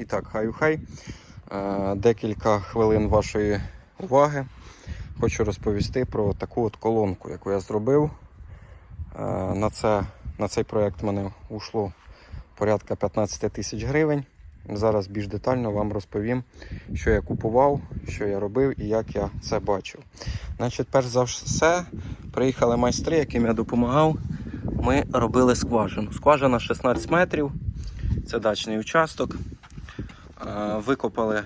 І так, хай хай. Декілька хвилин вашої уваги. Хочу розповісти про таку от колонку, яку я зробив. Е, На, це, на цей проєкт мене ушло порядка 15 тисяч гривень. Зараз більш детально вам розповім, що я купував, що я робив і як я це бачив. Значить, перш за все, приїхали майстри, яким я допомагав. Ми робили скважину. Скважина 16 метрів. Це дачний участок. Е, Викопали,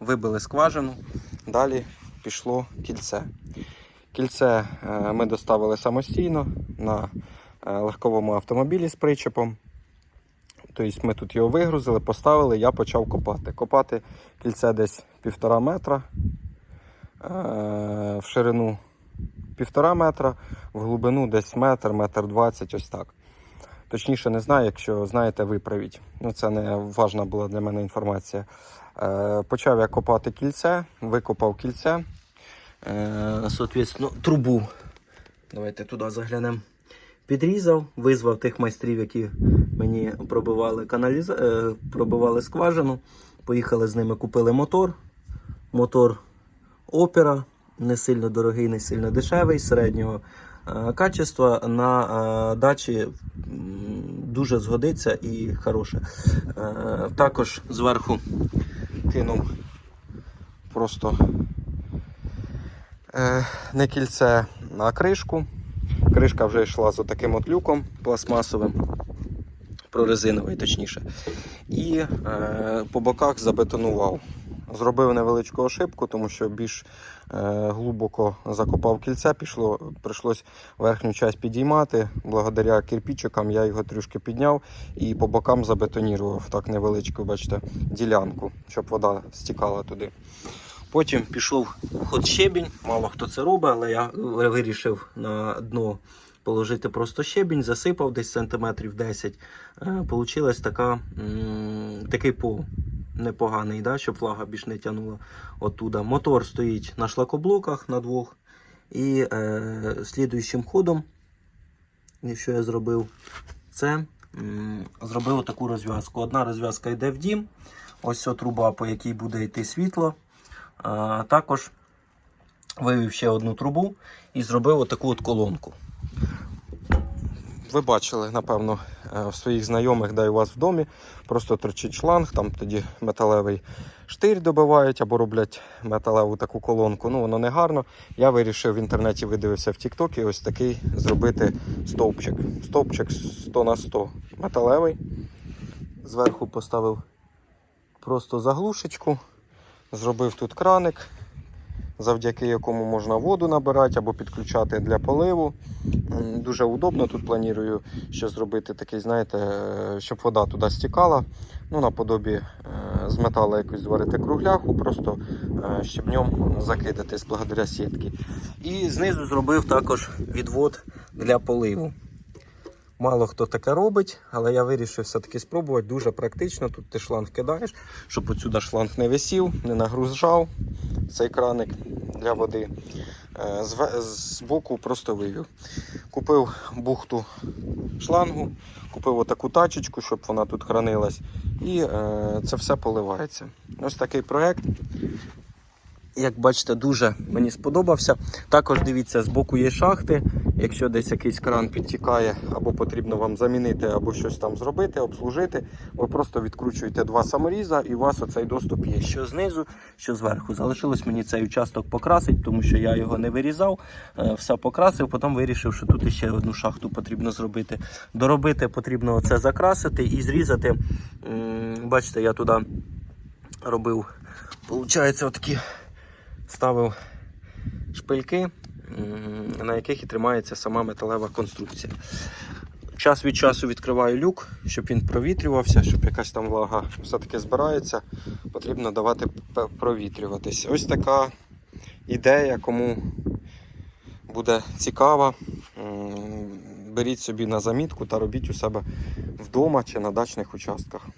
вибили скважину. Далі пішло кільце. Кільце е, ми доставили самостійно на е, легковому автомобілі з причепом. Тобто ми тут його вигрузили, поставили, я почав копати. Копати кільце десь півтора метра, в ширину півтора метра, в глибину десь метр, метр двадцять, ось так. Точніше не знаю, якщо знаєте, виправіть. Ну, це не важна була для мене інформація. Е, почав я копати кільце, викопав кільце. Е, соответственно, трубу. Давайте туди заглянемо. Підрізав, визвав тих майстрів, які мені пробивали, каналіза... е, пробивали скважину. Поїхали з ними, купили мотор. Мотор опера, не сильно дорогий, не сильно дешевий, середнього е, качества. На е, дачі дуже згодиться і хороше. Е, також зверху кинув просто не кільце на кришку. Кришка вже йшла з таким от люком пластмасовим, прорезиновий точніше. І по боках забетонував. Зробив невеличку ошибку, тому що більш е, глибоко закопав кільце, пішло, прийшлось верхню часть підіймати. Благодаря кирпичикам я його трішки підняв і по бокам забетонірував так невеличку, бачите, ділянку, щоб вода стікала туди. Потім пішов ход щебінь, мало хто це робить, але я вирішив на дно положити просто щебінь, засипав десь сантиметрів 10. Е, Получилась така, такий пол непоганий, да, щоб влага більш не тягнула оттуда. Мотор стоїть на шлакоблоках на двох. І е, слідуючим ходом, що я зробив, це м, зробив таку розв'язку. Одна розв'язка йде в дім, ось ця труба, по якій буде йти світло. А, також вивів ще одну трубу і зробив отаку от колонку. Ви бачили, напевно, е, в своїх знайомих, де у вас в домі, просто торчить шланг, там тоді металевий штир добивають або роблять металеву таку колонку. Ну, воно не гарно. Я вирішив в інтернеті видивився в TikTok ось такий зробити стовпчик. Стовпчик 100 на 100 металевий. Зверху поставив просто заглушечку. Зробив тут краник, завдяки якому можна воду набирати або підключати для поливу. Дуже удобно. Тут планую ще зробити такий, знаєте, е, щоб вода туди стікала. Ну, наподобі е, з металу якось зварити кругляху, просто е, щебнем закидатись благодаря сітки. І знизу зробив також відвод для поливу. Мало хто таке робить, але я вирішив все-таки спробувати. Дуже практично. Тут ти шланг кидаєш, щоб отсюди шланг не висів, не нагружав цей краник для води. Е, З боку просто вивів. Купив бухту шлангу, купив отаку тачечку, щоб вона тут хранилась. І е, це все поливається. Ось такий проект. Як бачите, дуже мені сподобався. Також дивіться, з боку є шахти. Якщо десь якийсь кран підтікає, або потрібно вам замінити, або щось там зробити, обслужити, ви просто відкручуєте два саморіза і у вас оцей доступ є. Що знизу, що зверху. Залишилось мені цей участок покрасити, тому що я його не вирізав, е, все покрасив, потім вирішив, що тут ще одну шахту потрібно зробити. Доробити потрібно це закрасити і зрізати. Бачите, я туди робив, виходить, отакі ставив шпильки, на яких і тримається сама металева конструкція. Час від часу відкриваю люк, щоб він провітрювався, щоб якась там влага все-таки збирається, потрібно давати провітрюватись. Ось така ідея, кому буде цікава. Беріть собі на замітку та робіть у себе вдома чи на дачних участках.